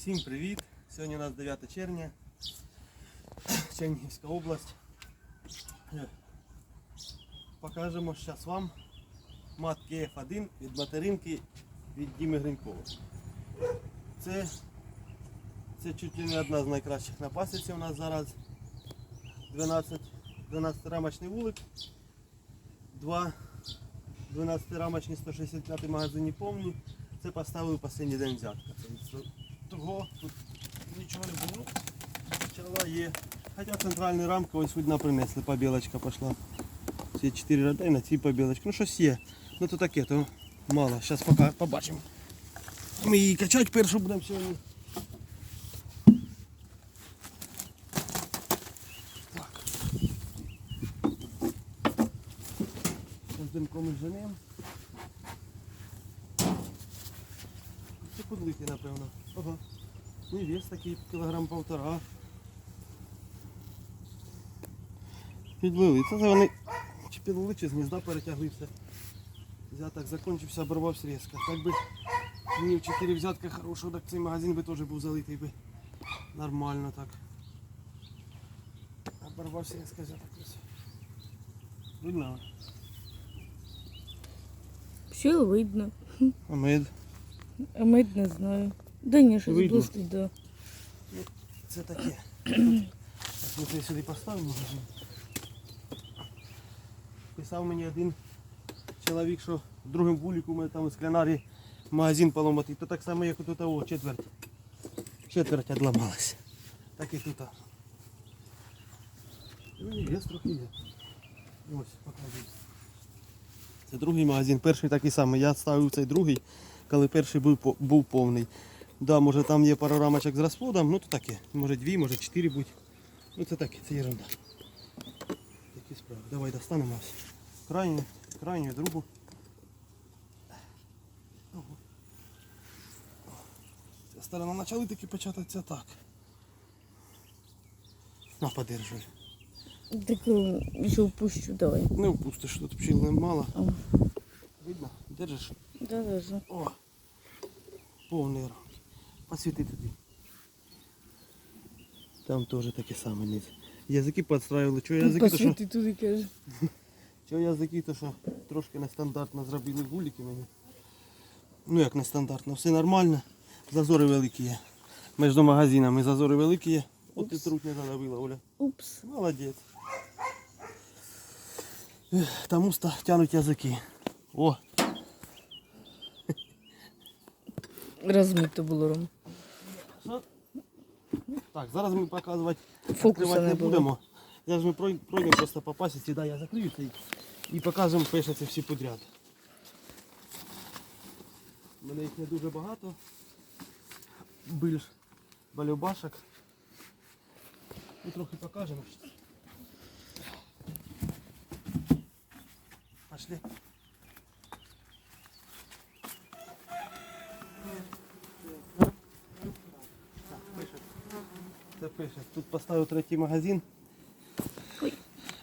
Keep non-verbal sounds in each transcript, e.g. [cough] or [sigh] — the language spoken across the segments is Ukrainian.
Всім привіт! Сьогодні у нас 9 червня, Чернігівська область. Е, Покажемо зараз вам матки F1 від материнки від Діми Гринькова. Це, це чуть ли не одна з найкращих на у нас зараз. 12, 12 рамочний вулик, два 12 рамочні 165 магазині повні. Це поставив останній день взятка. Того тут нічого не було. Пчела є. Хоча центральні рамки ось видно принесли, побілочка пішла. Ці 4 ради на цій побілочки. Ну щось є. Ну то таке, то мало. Зараз поки побачимо. Ми її качати першу будемо сьогодні. Так. З димком і женем. Це напевно. Ага. Ну і вес такий кілограм полтора. Підлили. Це вони чи підлили, чи з гнізда перетяглився. Взяток закінчився, оборвався різко. Так би днів 4 взятка хорошого, так цей магазин би теж був залитий би. Нормально так. Оборвався різко взяток. ось. Видно? Все видно. А мед. А мед не знаю. Да ні, щось Видно. блистить, да. Це таке. Так, ми сюди поставимо магазин. Писав мені один чоловік, що в другому вулику у мене там у склянарі магазин поламатий. То так само, як і тут о, четверть. Четверть відламалась. Так і тут. Ну, і трохи є. Ось, показую. Це другий магазин, перший такий самий. Я ставив цей другий, коли перший був, був повний. Да, може там є пару рамочок з розплодом, ну то таке. Може дві, може чотири будь. Ну це таке, це ерунда. Такі справи. Давай достанемо ось. Крайню, крайню, другу. Ця сторона почали таки початися так. На, подержуй. Так е, ще впущу, давай. Не впустиш, тут пчіл немало. Видно? Держиш? Да. О! Повний ранг. Посвіти туди. Там теж таке саме низ. Язики підстраювали. Чого язики, то що, Посвіти туди каже. [laughs] чого язики, то що трошки нестандартно зробили вулики мені. Ну як нестандартно, все нормально. Зазори великі є. Між магазинами зазори великі є. От і Упс. труть не задавила, Оля. Упс. Молодець. Уста тянуть язики. О, Розмито було Ром. Так, зараз ми показувати відкривати не не було. будемо. Зараз ми пройдемо просто по пасіці, да, я закрию цей і покажемо пишеться всі подряд. У мене їх не дуже багато. Більш балюбашок. І трохи покажемо. Пошли. Так, пише. Це пише. Тут поставив третій магазин.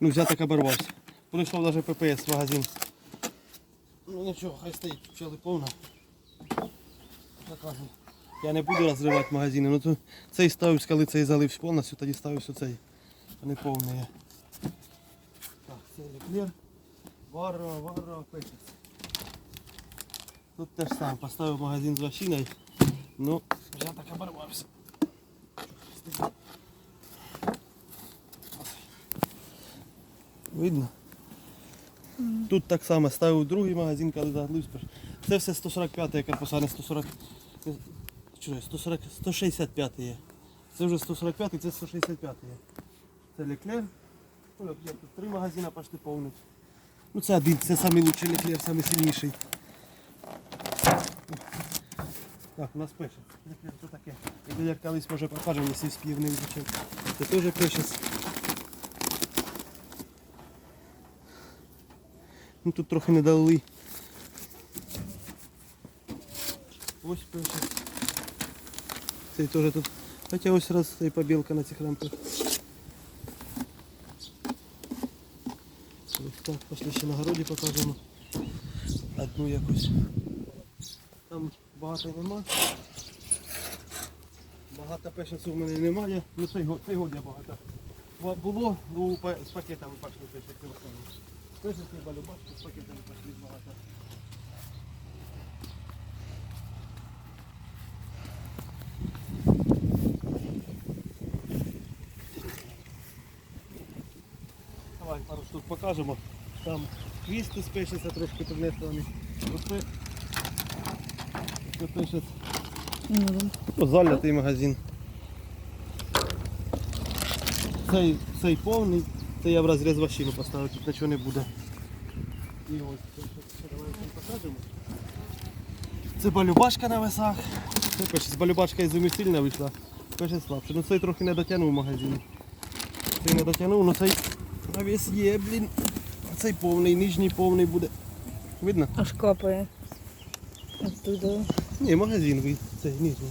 Ну, взяток оборвався. Прийшов навіть ППС магазин. Ну нічого, хай стоїть, пчели повно. Я не буду розривати магазини, ну то цей ставився, коли цей залився повністю, тоді ставився цей. Вони повні є. Так, це Леклер. Варро, Варро, пишеться. Тут теж сам поставив магазин з ващиною. Ну, взяток оборвався. Видно? Тут так само ставив другий магазин, коли заглився. Це все 145 корпуса, не 140. не- Що, я, 140, 165 є. Це вже 145, це 165 є. Це Леклер. Тут три магазини почти повнить. Ну це один, це лучший Леклер, самий Так, у нас пише. Це таке. І як колись може якщо спів не вивчив. Це теж пише. Ну тут трохи не дали. Ось пише. Цей теж тут. Хоча ось раз і побілка на цих рамках. Ось так, пошли ще на городі покажемо. Одну якусь. Багато нема. багато пешецю в мене немає. Ну цей год, цей год я багато. Було ну, з пакетами пішли пешеці в основному. Пешеці, з пакетами пішли багато. Давай пару штук покажемо. Там квісти спишеться, трошки принесли вони. Це пишеться. Ну, Залятий магазин. Цей, цей повний, це я в розріз ващину поставив, тут нічого не буде. І ось це ще- ще давай покажемо. Це балюбашка на весах. Це пише, балюбашка із зими вийшла. Пише слабше. Ну цей трохи не дотягнув магазин. Цей не дотягнув, ну цей навіс є, блін. Цей повний, нижній повний буде. Видно? Аж капає. Оттуда. Ні, магазин вид, цей нижній.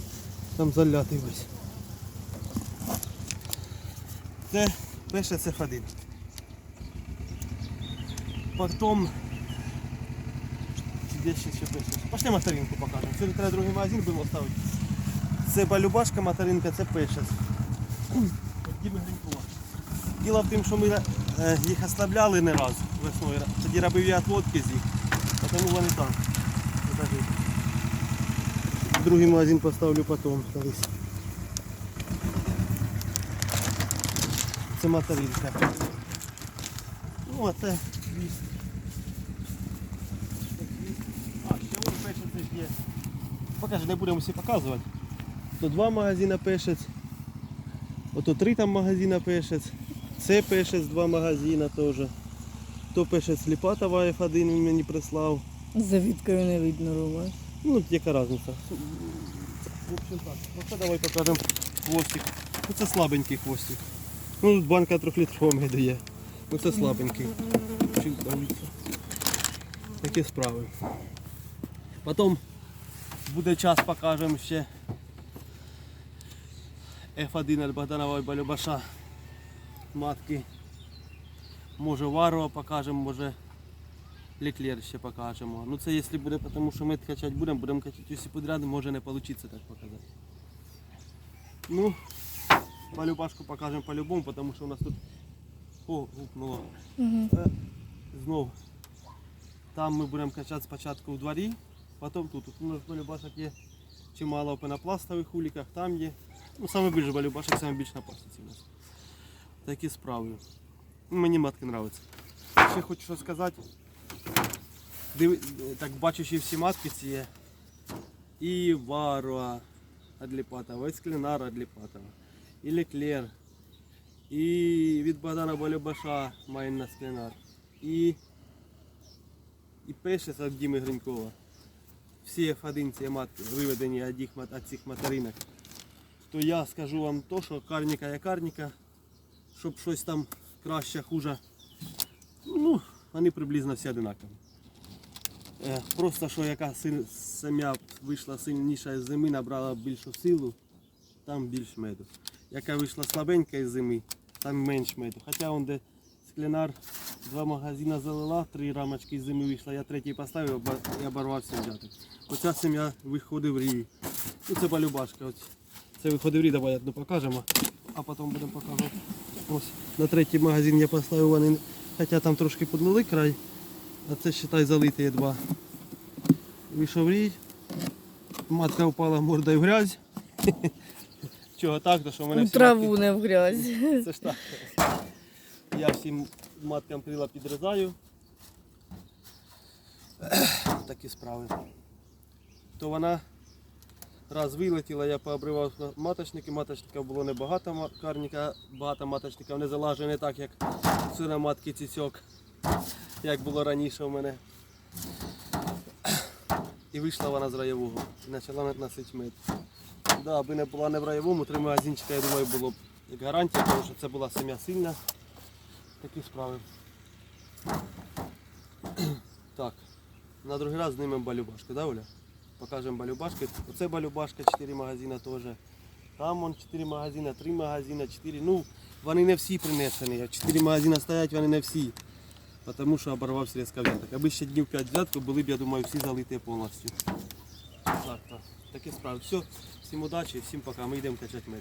Там залятий весь. Це перше це Фадин. Потім. Де ще ще перше? Пошли материнку покажемо. Сьогодні треба другий магазин будемо ставити. Це балюбашка материнка, це Гринькова. Діло в тим, що ми е, їх ослабляли не раз весною. Тоді робив я отводки з їх. Тому вони там. Другий магазин поставлю потом. Це материнка. Ну, а це. А, ще вон пешець є. Покажи, не будемо всі показувати. То два магазини пешець. Ото три там магазина пешець. Це пешець, два магазина теж. То пешець Ліпатова F1 він мені прислав. За віткою не видно Рома. Ну, яка разниця? В общем так. Оце давай покажемо хвостик. Ну, це слабенький хвостик. Ну, тут банка трьохлітрова медує. Ну це слабенький. Такі справи. Потім буде час покажемо ще F1 від Богданова Балюбаша. Матки. Може Варова покажемо, може Леклер ще покажемо. Ну це якщо буде, тому що ми качати будемо, будемо качати усі підряди, може не вийде так показати. Ну, полюбашку покажемо по-любому, тому що у нас тут о, гукнуло. Угу. Е, Знов. Там ми будемо качати спочатку в дворі, потім тут. Тут у нас балюбашок є чимало в пенопластових уліках, там є. Ну, саме більше балюбашок, саме більше на пластиці у нас. Такі справи. Мені матки подобаються. Ще хочу що сказати. Диви, так бачучи всі матки ці є. І Варуа Адліпатова, і Склінар Адліпатова, і Леклер, і від Богдана Балюбаша Майна Склінар, і, і Пешес від Діми Гринькова. Всі F1 ці матки виведені від цих материнок. То я скажу вам то, що карніка є карніка, щоб щось там краще, хуже. Ну, вони приблизно всі одинакові. Е, Просто що яка сім'я вийшла сильніша з зими, набрала більшу силу, там більш меду. Яка вийшла слабенька із зими, там менш меду. Хоча он де склянар два магазини залила, три рамочки з зими вийшла, я третій поставив і оборвався взяти. Оця сім'я виходить в рій. Ну це балюбашка. Ось. Це виходить в рій, давай одну покажемо, а потім будемо показувати. Ось на третій магазин я поставив вони, хоча там трошки подлили край. А це считай залиті є два. Вийшов рій. Матка впала мордою в грязь. [laughs] Чого так, то що в мене У всі траву матки- не в грязь. [laughs] Це ж так. Я всім маткам крила підрізаю. [clears throat] Такі справи. То вона раз вилетіла, я пообривав маточники, маточника було небагато ма- карніка, багато маточників не залажує не так, як все на матки цісьок, як було раніше у мене. І вийшла вона з раєвого і почала носити мед. Да, аби не була не в раєвому, три магазинчика, я думаю, було б як гарантія, тому що це була сім'я сильна. Такі справи. Так, на другий раз знімемо балюбашки, да, Оля? Покажемо балюбашки. Оце балюбашка, 4 магазини теж. Там вон 4 магазини, 3 магазини, 4. Ну, вони не всі принесені. 4 магазини стоять, вони не всі. Тому що оборвався срізка взяток. Аби ще днів 5 взятку, були б, я думаю, всі залиті повністю. Так, так. Таке справи. Все. Всім удачі, всім пока. Ми йдемо качати мед.